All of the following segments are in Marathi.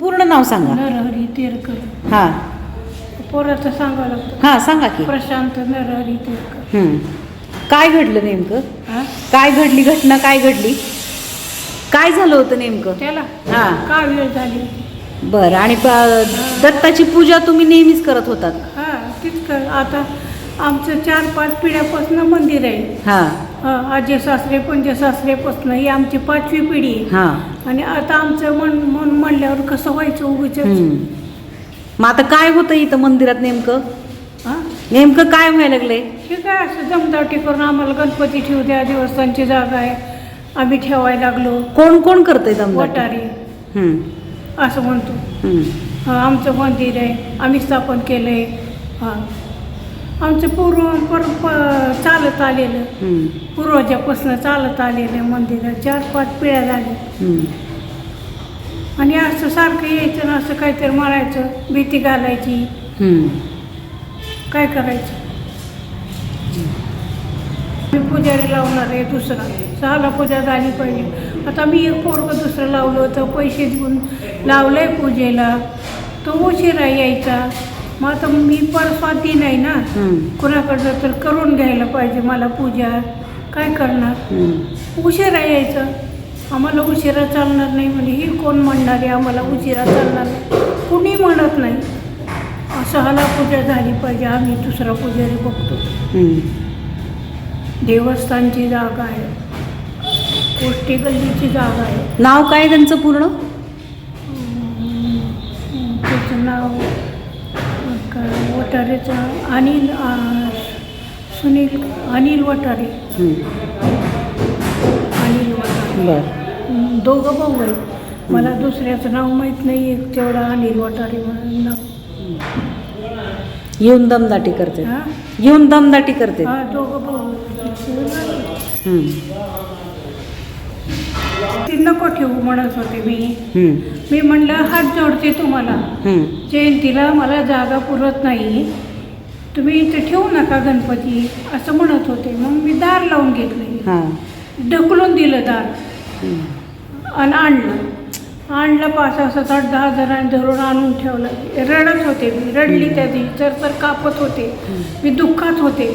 पूर्ण नाव सांगा. नरहरी तेरकर. हां. पोराचं सांगावं लागतं. हां सांगा की. प्रशांत नरहरी तेरकर. काय घडलं नेमकं? हा? काय घडली घटना? काय घडली? काय झालं होतं नेमकं? त्याला हां. का वेळ झाली बरं आणि प- दत्ताची पूजा तुम्ही नेहमीच करत होतात. हा तीच कर आता आमचं चार पाच पिढ्यापासून मंदिर आहे. हां. हा, आजे सासरे पंजे सासरेपासून ही आमची पाचवी पिढी आहे. हां. आणि आता आमचं मन मन म्हणल्यावर कसं व्हायचं उगीच. मग आता काय होतं इथं मंदिरात नेमकं? हा? नेमकं काय व्हायला लागलंय? हे काय असं जमदावटी करून आम्हाला गणपती ठेवू द्या देवस्थानची जागा आहे. आम्ही ठेवायला लागलो. कोण कोण करतंय दमदाटी? वटारी. असं म्हणतो. आमचं मंदिर आहे आम्ही स्थापन केलं आहे हां. आमचं पूर्व पर प- चालत आलेलं. पूर्वजापासून चालत आलेलं मंदिर चार पाच पिढ्या झाल्या. आणि असं सारखं यायचं ना असं काहीतरी मारायचं भीती घालायची. काय करायचं? मी पुजारी लावणार आहे दुसरा. सहाला पूजा झाली पाहिजे आता मी एक पोरग दुसरं लावलं होतं. पैसे देऊन लावलंय पूजेला. तो उशिरा यायचा. मग आता मी परस्वाती नाही ना. कुणाकडनं तर करून घ्यायला पाहिजे मला पूजा. काय करणार. उशिरा यायचं. आम्हाला उशिरा चालणार नाही म्हणजे ही कोण म्हणणार आहे? आम्हाला उशिरा चालणार नाही. कुणी म्हणत नाही. असं हाला पूजा झाली पाहिजे. आम्ही दुसरा पुजारी बघतो. देवस्थानची जागा आहे. कोष्टी गल्लीची जागा आहे. नाव काय त्यांचं पूर्ण? त्याचं नाव काय वटारेचं अनिल अं, सुनील अनिल वटारे. अनिल वटारे. बरं. अं, दोघं भाऊ आहेत. मला दुसऱ्याचं नाव माहीत नाही एक तेवढं अनिल वटारे म्हणून नाव. येऊन दमदाटी करते. हा? येऊन दमदाटी करते. हा दोघं भाऊ. ती नको ठेवू म्हणत होते मी. हं. मी म्हणलं हात जोडते तुम्हाला. जयंतीला मला जागा पुरत नाही. तुम्ही इथे ठेवू नका गणपती असं म्हणत होते. मग मी दार लावून घेतलं. हां. ढकलून दिलं दार. आणि आणलं. आणलं पाच सात आठ दहा जणांनी धरून आणून ठेवलं. रडत होते मी. रडली त्या दिवशी. तर तर कापत होते. मी दुःखात होते.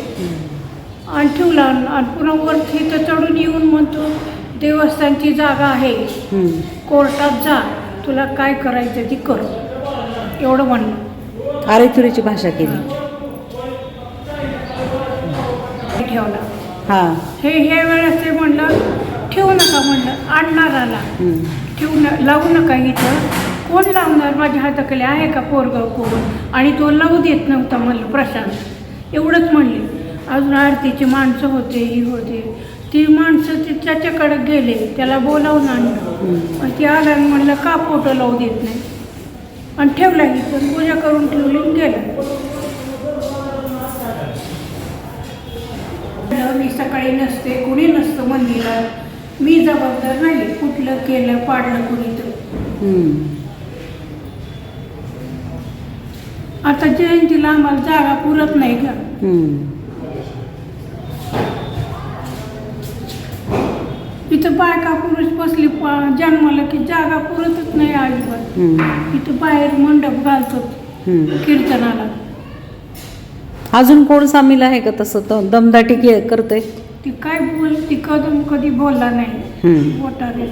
आणि ठेवला आणि पुन्हा वरती तर चढून येऊन म्हणतो देवस्थानची जागा आहे. कोर्टात जा. तुला काय करायचं ती कर. एवढं म्हणलं. आरेतुरीची भाषा केली. ठेवला. हां. हे हे वेळेस ते म्हणलं ठेवू नका म्हणलं आणणार आला. ठेवू न लावू नका इथं. कोण लावणार? माझ्या हाताखाली आहे का पोरगाव कोण? आणि तो लावू देत नव्हता म्हणलं प्रशांत. एवढंच म्हणले. अजून आरतीची माणसं होते ही होते. ती माणसं ती त्याच्याकडे गेले त्याला बोलावून आणलं. आणि ती आला आणि म्हणलं का फोटो लावू देत नाही? आणि ठेवला इथं पूजा करून ठेवली गेला. मी सकाळी नसते कुणी नसतं मंदिरात मी जबाबदार नाही कुठलं केलं पाडलं कुणी तर. आता जयंतीला आम्हाला जागा पुरत नाही का. इथं बायका पुरुष बसली प- जन्माला की जागा पुरतच नाही अजिबात. इथं बाहेर मंडप घालतो. कीर्तनाला अजून कोण सामील आहे का तसं दमदाटी करते ती काय बोल ती कदम कधी बोलला नाही. हं. वटारे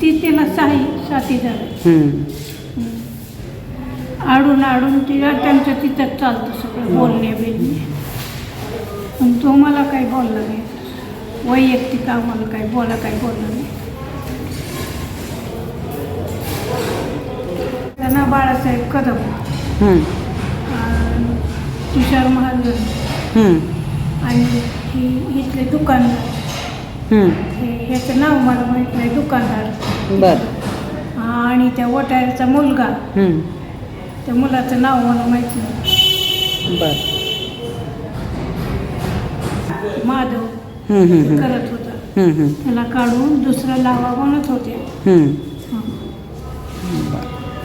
ती त्याला साही साथी झालं. आडून आडून तिला त्यांचं तिथंच चालतं सगळं बोलणे बिलणे. पण तो मला काही बोलला नाही. वैयक्तिक आम्हाला काही बोला काही बोलला नाही. त्यांना बाळासाहेब कदम. आणि तुषार महाजन. आणि ही इथले दुकानदार हं. हे ह्याचं नाव मला माहीत नाही दुकानदार बरं आणि त्या वटाऱ्याचा मुलगा. त्या मुलाचं नाव मला माहीत नाही बरं माधव. करत होता. त्याला काढून दुसरं लावा म्हणत होते. हं.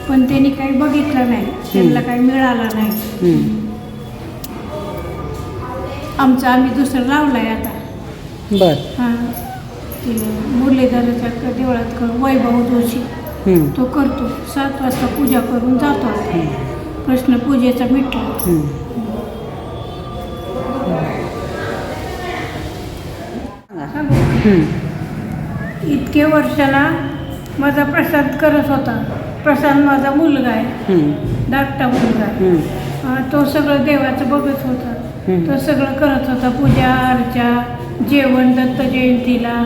पण त्यांनी काही बघितलं नाही त्यांना काही मिळालं नाही हम्म. आमचं आम्ही दुसरं लावलाय आता. बर. हां ते मुरलीधराच्या देवळात कर वैभव जोशी. हम्म. तो करतो. सात वाजता पूजा करून जातो आता प्रश्न पूजेचा मिटला हम्म. इतके वर्षाला माझा प्रसाद करत होता. प्रसाद माझा मुलगा आहे. हम्म. धाकटा मुलगा आहे. हम्म. अं, तो सगळं देवाचं बघत होता. तो सगळं करत होता पूजा अर्चा जेवण दत्त जयंतीला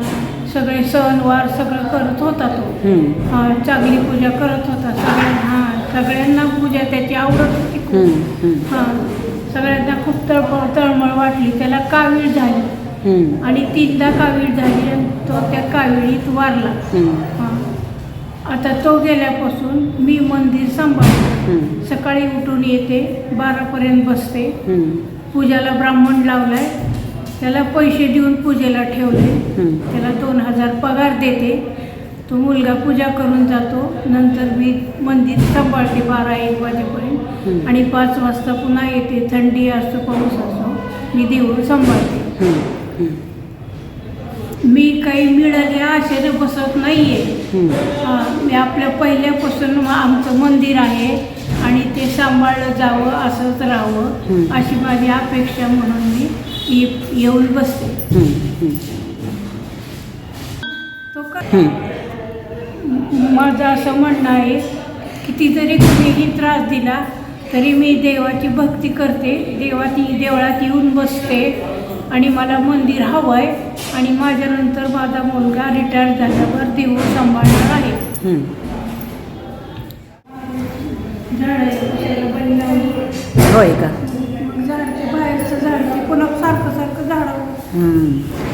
सगळे सणवार सगळं करत होता तो. हा, चांगली पूजा करत होता सगळ्या हां सगळ्यांना पूजा त्याची आवडत होती खूप. हां सगळ्यांना खूप तळमळ तळमळ वाटली त्याला कावीळ झाली. आणि तीनदा कावीळ झाली आणि तो त्या काविळीत वारला. हां आता तो गेल्यापासून मी मंदिर सांभाळते. सकाळी उठून येते बारापर्यंत बसते. पूजाला ब्राह्मण लावलाय. त्याला पैसे देऊन पूजेला ठेवले. त्याला दोन हजार पगार देते. तो मुलगा पूजा करून जातो. नंतर मी मंदिर सांभाळते बारा एक वाजेपर्यंत. आणि पाच वाजता पुन्हा येते. थंडी असतो पाऊस असतो मी देऊळ सांभाळते. मी काही मिळाले आशेने बसत नाही आहे हम्म. हा, मी आपल्या पहिल्यापासून आमचं मंदिर आहे. ते सांभाळलं जावं असंच राहावं. अशी माझी अपेक्षा म्हणून मी ये- येऊन बसते. तो क-. माझं असं म्हणणं आहे किती जरी कुणीही त्रास दिला तरी मी देवाची भक्ती करते देवात देवळात येऊन बसते आणि मला मंदिर हवं आहे आणि माझ्यानंतर माझा मुलगा रिटायर झाल्यावर देऊळ सांभाळणार आहे होय का झाड ते बाहेरचं झाड ते पुन्हा सारखं सारखं झाड.